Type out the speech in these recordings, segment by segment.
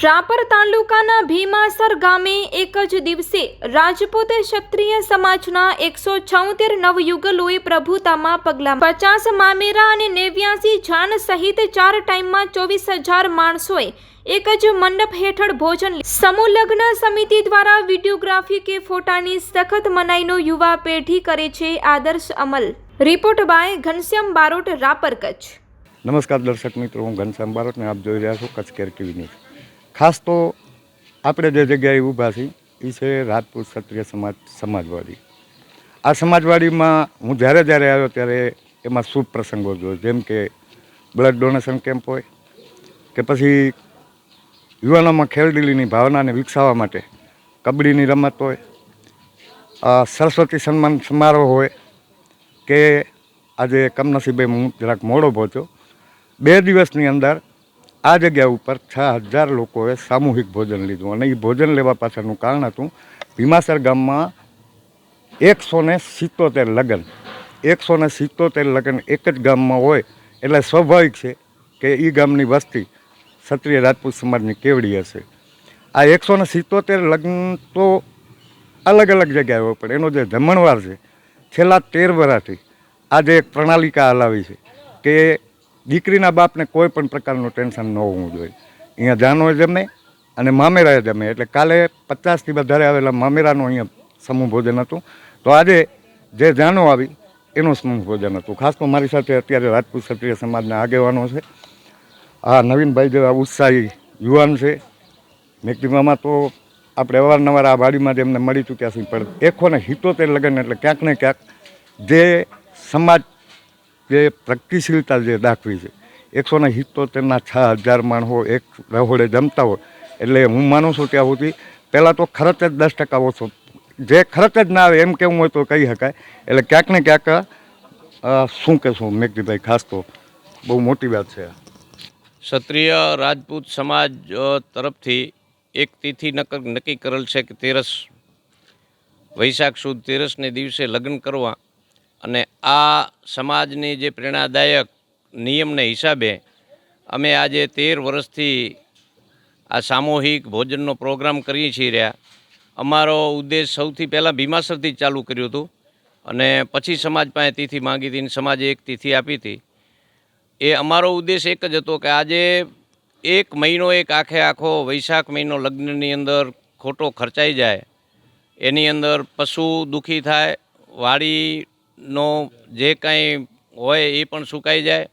રાપર તાલુકાના ભીમાસર ગામે એક જ દિવસે રાજપૂત ક્ષત્રિય સમાજના એકસો છોતેર નવયુગલોએ પ્રભુતામાં પગલાં પચાસ મામેરા અને નેવ્યાસી જાન સહિત ચાર ટાઈમમાં ચોવીસ હજાર માણસોએ એક જ મંડપ હેઠળ ભોજન સમૂહ લગ્ન સમિતિ દ્વારા વિડીયોગ્રાફી કે ફોટાની સખત મનાઈનો યુવા પેઢી કરે છે આદર્શ અમલ. Report by Ghanshyam Barot, Rapar Kutch. નમસ્કાર દર્શક મિત્રો, હું ઘનશ્યામ બારોટને આપ જોઈ રહ્યા છો કચ્છ કેર ટીવી ન્યૂઝ. ખાસ તો આપણે જે જગ્યાએ ઊભા છીએ એ છે રાજપૂત ક્ષત્રિય સમાજ સમાજવાડી આ સમાજવાડીમાં હું જ્યારે જ્યારે આવ્યો ત્યારે એમાં શુભ પ્રસંગો જોયો. જેમ કે બ્લડ ડોનેશન કેમ્પ હોય, કે પછી યુવાનોમાં ખેલદીલીની ભાવનાને વિકસાવવા માટે કબડ્ડીની રમત હોય સરસ્વતી સન્માન સમારોહ હોય, કે આજે કમનસીબે હું જરાક મોડો પહોંચ્યો. બે દિવસની અંદર આ જગ્યા ઉપર છ હજાર લોકોએ સામૂહિક ભોજન લીધું અને એ ભોજન લેવા પાછળનું કારણ હતું ભીમાસર ગામમાં એકસો ને સિત્તોતેર લગ્ન. એકસો ને સિત્તોતેર લગ્ન એક જ ગામમાં હોય એટલે સ્વાભાવિક છે કે એ ગામની વસ્તી ક્ષત્રિય રાજપૂત સમાજની કેવડી હશે. આ એકસો ને સિત્તોતેર લગ્ન તો અલગ અલગ જગ્યાએ હોય પણ એનો જે જમણવાર છે છેલ્લા તેર વર્ષથી આજે એક પ્રણાલિકા હલાવી છે કે દીકરીના બાપને કોઈ પણ પ્રકારનું ટેન્શન ન હોવું જોઈએ. અહીંયા જાનોએ જમે અને મામેરાએ જમે. એટલે કાલે પચાસથી વધારે આવેલા મામેરાનું અહીંયા સમૂહ ભોજન હતું. તો આજે જે જાનો આવી, એનું સમૂહ ભોજન હતું. ખાસ તો મારી સાથે અત્યારે રાજપૂત ક્ષત્રિય સમાજના આગેવાનો છે. આ નવીનભાઈ જેવા ઉત્સાહી યુવાન છે. મેક્સિમમાં તો આપણે અવારનવાર આ વાડીમાં જ એમને મળી ચૂક્યા છીએ. પણ એકોને હિતો હિતોતેર લગ્ન એટલે ક્યાંક ને ક્યાંક જે સમાજ જે પ્રગતિશીલતા જે દાખવી છે. એકસો ને સિત્તોતેરના છ હજાર માણસો એક રહોડે જમતા હોય, એટલે હું માનું છું ત્યાં સુધી પહેલાં તો ખર્ચ જ દસ ટકા ઓછો. જે ખર્ચ જ ના આવે એમ કેવું હોય તો કહી શકાય. એટલે ક્યાંક ને ક્યાંક શું કહેશું મેઘજીભાઈ, ખાસ તો બહુ મોટી વાત છે. ક્ષત્રિય રાજપૂત સમાજ તરફથી એક તિથિ નક- નક્કી કરેલ છે કે તેરસ વૈશાખ સુદ તેરસને દિવસે લગ્ન કરવા અને આ સમાજની જે પ્રેરણાદાયક નિયમને હિસાબે અમે આજે તેર વર્ષથી આ સામૂહિક ભોજનનો પ્રોગ્રામ કરીએ છીએ રહ્યા. અમારો ઉદ્દેશ સૌથી પહેલાં ભીમાસરથી ચાલુ કર્યું હતું અને પછી સમાજ પાસે તિથિ માંગી હતી અને સમાજે એક તિથિ આપી હતી. એ અમારો ઉદ્દેશ એક જ હતો કે આજે એક મહિનો એક આખે આખો વૈશાખ મહિનો લગ્નની અંદર ખોટો ખર્ચાઈ જાય. એની અંદર પશુ દુઃખી થાય વાડીનો જે કાંઈ હોય એ પણ સુકાઈ જાય.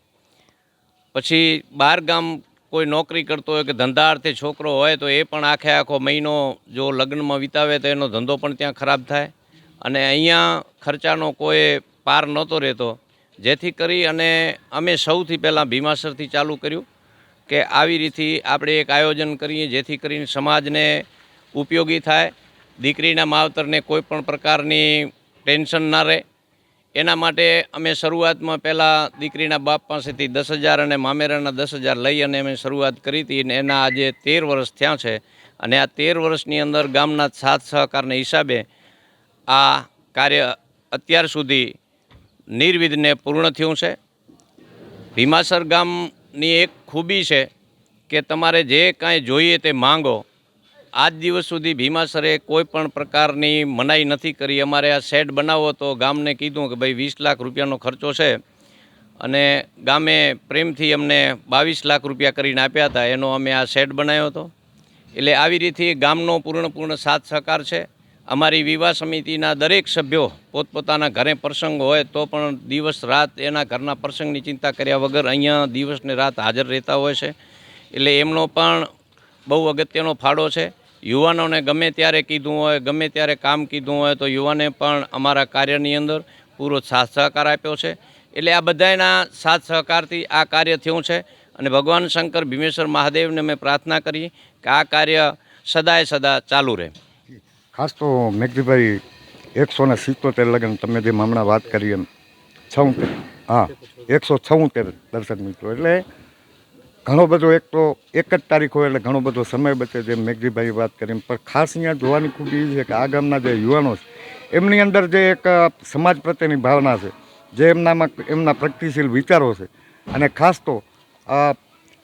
પછી બહાર ગામ કોઈ નોકરી કરતો હોય કે ધંધા અર્થે છોકરો હોય તો એ પણ આખે આખો મહિનો જો લગ્નમાં વિતાવે તો એનો ધંધો પણ ત્યાં ખરાબ થાય. અને અહીંયા ખર્ચાનો કોઈ પાર નહોતો રહેતો. જેથી કરી અને અમે સૌથી પહેલાં ભીમાસરથી ચાલુ કર્યું કે આવી રીતે આપણે એક આયોજન કરીએ, જેથી કરીને સમાજને ઉપયોગી થાય. દીકરીના માવતરને કોઈ પણ પ્રકારની ટેન્શન ના રહે. એના માટે અમે શરૂઆતમાં પહેલાં દીકરીના બાપ પાસેથી દસ હજાર અને મામેરાના દસ હજાર લઈ અને અમે શરૂઆત કરી હતી અને એના આજે તેર વર્ષ થયા છે. અને આ તેર વર્ષની અંદર ગામના સાથ સહકારને હિસાબે આ કાર્ય અત્યાર સુધી નિર્વિધને પૂર્ણ થયું છે. ભીમાસર ગામની એક ખૂબી છે કે તમારે જે કાંઈ જોઈએ તે માંગો આજ દિવસ સુધી ભીમાસરે કોઈ પણ પ્રકારની મનાઈ નથી કરી. અમારે આ શેડ બનાવો તો ગામને કીધું કે ભાઈ વીસ લાખ રૂપિયાનો ખર્ચો છે. અને ગામે પ્રેમથી અમને બાવીસ લાખ રૂપિયા કરીને આપ્યા હતા. એનો અમે આ શેડ બનાવ્યો હતો. એટલે આવી રીતે ગામનો પૂર્ણપૂર્ણ સાથ સહકાર છે. અમારી વિવાહ સમિતિના દરેક સભ્યો પોતપોતાના ઘરે પ્રસંગ હોય તો પણ દિવસ રાત એના ઘરના પ્રસંગની ચિંતા કર્યા વગર અહીંયા દિવસને રાત હાજર રહેતા હોય છે. એટલે એમનો પણ બહુ અગત્યનો ફાળો છે. યુવાનોને ગમે ત્યારે કીધું હોય, ગમે ત્યારે કામ કીધું હોય, તો યુવાને પણ અમારા કાર્યની અંદર પૂરો સાથ સહકાર આપ્યો છે. એટલે આ બધાના સાથ સહકારથી આ કાર્ય થયું છે અને ભગવાન શંકર ભીમેશ્વર મહાદેવને મેં પ્રાર્થના કરી કે આ કાર્ય સદાય સદા ચાલુ રહે. ખાસ તો મેઘજીભાઈ એકસો ને સિત્તોતેર લગ્ન તમે જેમ હમણાં વાત કરી એમ. છોતેર હા, એકસો છઉતેર દર્શક મિત્રો. એટલે ઘણો બધો એક તો એક જ તારીખ હોય એટલે ઘણો બધો સમય બચે જેમ મેઘજીભાઈ વાત કરી પણ ખાસ અહીંયા જોવાની ખૂબ એ છે કે આ ગામના જે યુવાનો છે, એમની અંદર જે એક સમાજ પ્રત્યેની ભાવના છે, જે એમનામાં એમના પ્રગતિશીલ વિચારો છે. અને ખાસ તો આ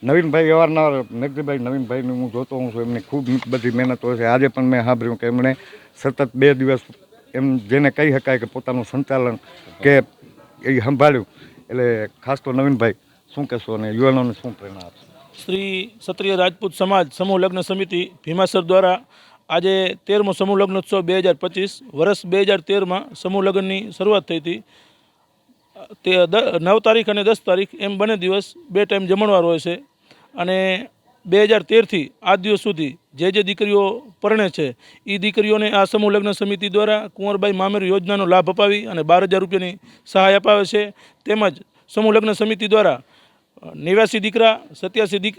નવીનભાઈ અવારનવાર, મેઘજીભાઈ નવીનભાઈને હું જોતો હું છું, એમની ખૂબ બધી મહેનત છે. આજે પણ મેં સાંભળ્યું કે એમણે સતત બે દિવસ એમ જેને કહી શકાય કે પોતાનું સંચાલન કે એ સંભાળ્યું. એટલે ખાસ તો નવીનભાઈ શું કહેશો અને યુવાનોને શું પ્રેરણા આપશો? શ્રી ક્ષત્રિય રાજપૂત સમાજ સમૂહ લગ્ન સમિતિ ભીમાસર દ્વારા આજે તેરમો સમૂહ લગ્નોત્સવ બે હજાર પચીસ વર્ષ બે હજાર તેરમાં સમૂહ લગ્નની શરૂઆત થઈ હતી. તે નવ તારીખ અને દસ તારીખ એમ બંને દિવસ બે ટાઈમ જમણવાર હોય છે અને બે હજાર તેરથી આ દિવસ સુધી જે જે દીકરીઓ પરણે છે એ દીકરીઓને આ સમૂહ લગ્ન સમિતિ દ્વારા કુંવરબાઈ મામેર યોજનાનો લાભ અપાવી અને બાર હજાર રૂપિયાની સહાય અપાવે છે. તેમજ સમૂહ લગ્ન સમિતિ દ્વારા નેવ્યાસી દીકરા, સત્યાસી દીક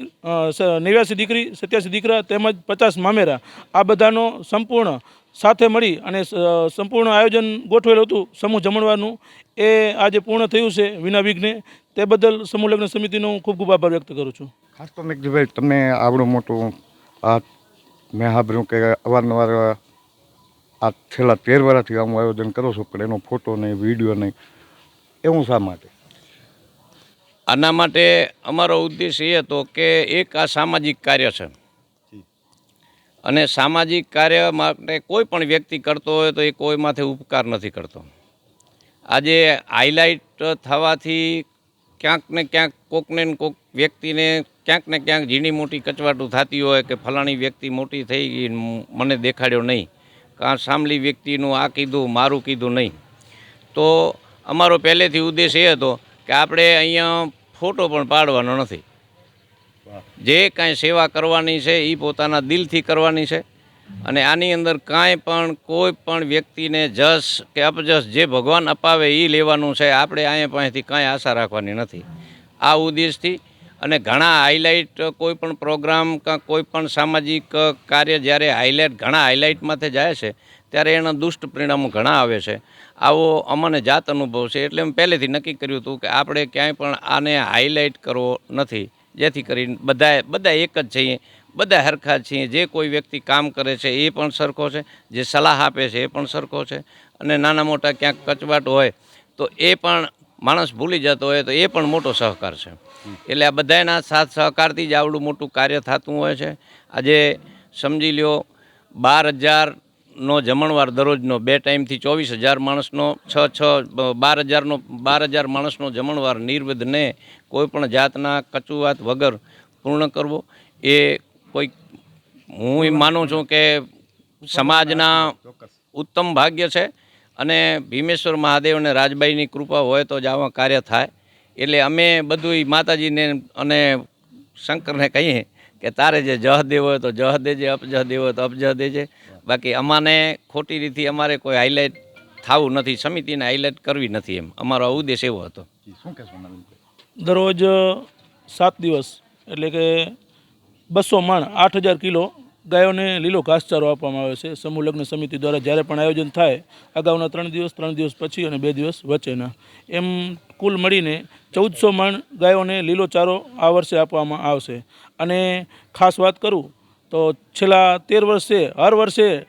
નેવ્યાસી દીકરી, સત્યાસી દીકરા તેમજ પચાસ મામેરા. આ બધાનો સંપૂર્ણ સાથે મળી અને સંપૂર્ણ આયોજન ગોઠવેલું હતું સમૂહ જમણવાનું એ આજે પૂર્ણ થયું છે વિના વિઘ્ને. તે બદલ સમૂહ લગ્ન સમિતિનો હું ખૂબ ખૂબ આભાર વ્યક્ત કરું છું. ખાસ તો મેઘજીભાઈ તમે આવડું મોટું આ મેં સાંભળ્યું કે અવારનવાર આ છેલ્લા તેર વર્ષથી આમ આયોજન કરો છો, પણ એનો ફોટો નહીં, વીડિયો નહીં. એવું શા માટે? આના માટે અમારો ઉદ્દેશ એ હતો કે એક આ સામાજિક કાર્ય છે. અને સામાજિક કાર્ય માટે કોઈ પણ વ્યક્તિ કરતો હોય તો એ કોઈ માથે ઉપકાર નથી કરતો. આજે હાઇલાઇટ થવાથી ક્યાંક ને ક્યાંક કોકને કોક વ્યક્તિને ક્યાંક ને ક્યાંક ઝીણી મોટી કચવાટું થતી હોય કે ફલાણી વ્યક્તિ મોટી થઈ ગઈ મને દેખાડ્યો નહીં. કાં સામલી વ્યક્તિનું આ કીધું, મારું કીધું નહીં. તો અમારો પહેલેથી ઉદ્દેશ એ હતો કે આપણે અહીંયા ફોટો પણ પાડવાનો નથી. જે કાંઈ સેવા કરવાની છે એ પોતાના દિલથી કરવાની છે. અને આની અંદર કાંઈ પણ, કોઈ પણ વ્યક્તિને જસ કે અપજસ જે ભગવાન અપાવે એ લેવાનું છે, આપણે અહીંયા પાસેથી કાંઈ આશા રાખવાની નથી. આ ઉદ્દેશથી અને ઘણા હાઇલાઇટ કોઈ પણ પ્રોગ્રામ કાં કોઈ પણ સામાજિક કાર્ય જ્યારે હાઇલાઇટ ઘણા હાઇલાઇટમાંથી જાય છે, ત્યારે એના દુષ્ટ પરિણામો ઘણા આવે છે. આવો અમને જાત અનુભવ છે એટલે મેં પહેલેથી નક્કી કર્યું હતું કે આપણે ક્યાંય પણ આને હાઇલાઇટ કરવો નથી. જેથી કરીને બધા બધા એક જ છીએ બધા હરખા છીએ. જે કોઈ વ્યક્તિ કામ કરે છે એ પણ સરખો છે, જે સલાહ આપે છે એ પણ સરખો છે. અને નાના મોટા ક્યાંક કચવાટ હોય તો એ પણ માણસ ભૂલી જતો હોય તો એ પણ મોટો સહકાર છે. એટલે આ બધાના સાથ સહકારથી જ આવડું મોટું કાર્ય થતું હોય છે. આજે સમજી લ્યો, બાર હજારનો જમણવાર દરરોજનો બે ટાઈમથી ચોવીસ હજાર માણસનો, છ છ બાર હજારનો, બાર હજાર માણસનો જમણવાર નિર્વિધને કોઈપણ જાતના કચુવાત વગર પૂર્ણ કરવો. એ કોઈ, હું માનું છું કે સમાજના ઉત્તમ ભાગ્ય છે અને ભીમેશ્વર મહાદેવ અને રાજબાઈની કૃપા હોય તો જ આવા કાર્ય થાય. એટલે અમે બધું માતાજીને અને શંકરને કહીએ કે તારે જે જહ દેવો હોય તો જહ દેજે અપજહ દેવો હોય તો અપજહ દેજે. બાકી અમાને ખોટી રીતે અમારે કોઈ હાઇલાઇટ થવું નથી સમિતિને હાઇલાઇટ કરવી નથી એમ. અમારો ઉદ્દેશ એવો હતો. દરરોજ સાત દિવસ એટલે કે બસો મણ આઠ હજાર કિલો ગાયોને લીલો ઘાસચારો આપવામાં આવે છે. સમૂહ લગ્ન સમિતિ દ્વારા જ્યારે પણ આયોજન થાય અગાઉના ત્રણ દિવસ ત્રણ દિવસ પછી અને બે દિવસ વચ્ચેના. એમ કુલ મળીને ચૌદસો મણ ગાયોને લીલો ચારો આ વર્ષે આપવામાં આવશે. અને ખાસ વાત કરું તો છેલ્લા તેર વર્ષે, હર વર્ષે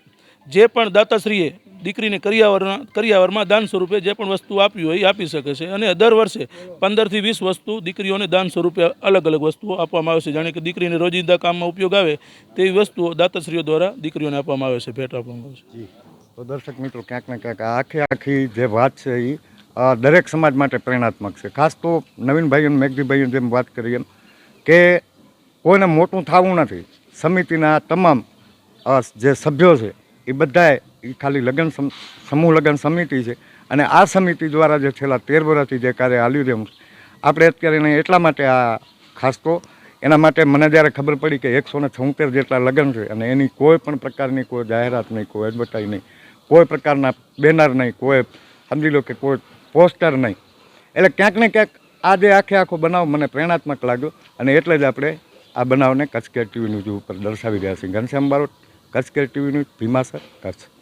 જે પણ દાતાશ્રીએ દીકરીને કરિયાવરના, કરિયાવરમાં દાન સ્વરૂપે જે પણ વસ્તુ આપ્યું હોય એ આપી શકે છે. અને દર વર્ષે પંદરથી વીસ વસ્તુ દીકરીઓને દાન સ્વરૂપે અલગ અલગ વસ્તુઓ આપવામાં આવે છે. જાણે કે દીકરીને રોજિંદા કામમાં ઉપયોગ આવે તેવી વસ્તુઓ દાતાશ્રીઓ દ્વારા દીકરીઓને આપવામાં આવે છે. ભેટ આપવામાં આવે છે. તો દર્શક મિત્રો, ક્યાંક ને ક્યાંક આખે આખી જે વાત છે એ દરેક સમાજ માટે પ્રેરણાત્મક છે. ખાસ તો નવીનભાઈ અને મેઘજીભાઈ જેમ વાત કરી એમ કે કોઈને મોટું થવું નથી. સમિતિના તમામ જે સભ્યો છે, એ બધાએ એ ખાલી લગ્ન સમ- સમૂહ લગ્ન સમિતિ છે અને આ સમિતિ દ્વારા જે છેલ્લા તેર વર્ષથી જે કાર્ય હાલ્યું છે આપણે અત્યારે એટલા માટે આ ખાસ તો એના માટે મને જ્યારે ખબર પડી કે એકસો ને છોતેર જેટલા લગ્ન છે અને એની કોઈ પણ પ્રકારની કોઈ જાહેરાત નહીં, કોઈ એડવર્ટાઈઝ નહીં, કોઈ પ્રકારના બેનર નહીં, કોઈ સમજી લો કે કોઈ પોસ્ટર નહીં. એટલે ક્યાંક ને ક્યાંક આ જે આખે આખો બનાવ મને પ્રેરણાત્મક લાગ્યો અને એટલે જ આપણે આ બનાવને કચ્છ કેર ટીવી ન્યૂઝ ઉપર દર્શાવી રહ્યા છીએ. Ghanshyam Barot Kutch care TV news Bhimasar, Kutch.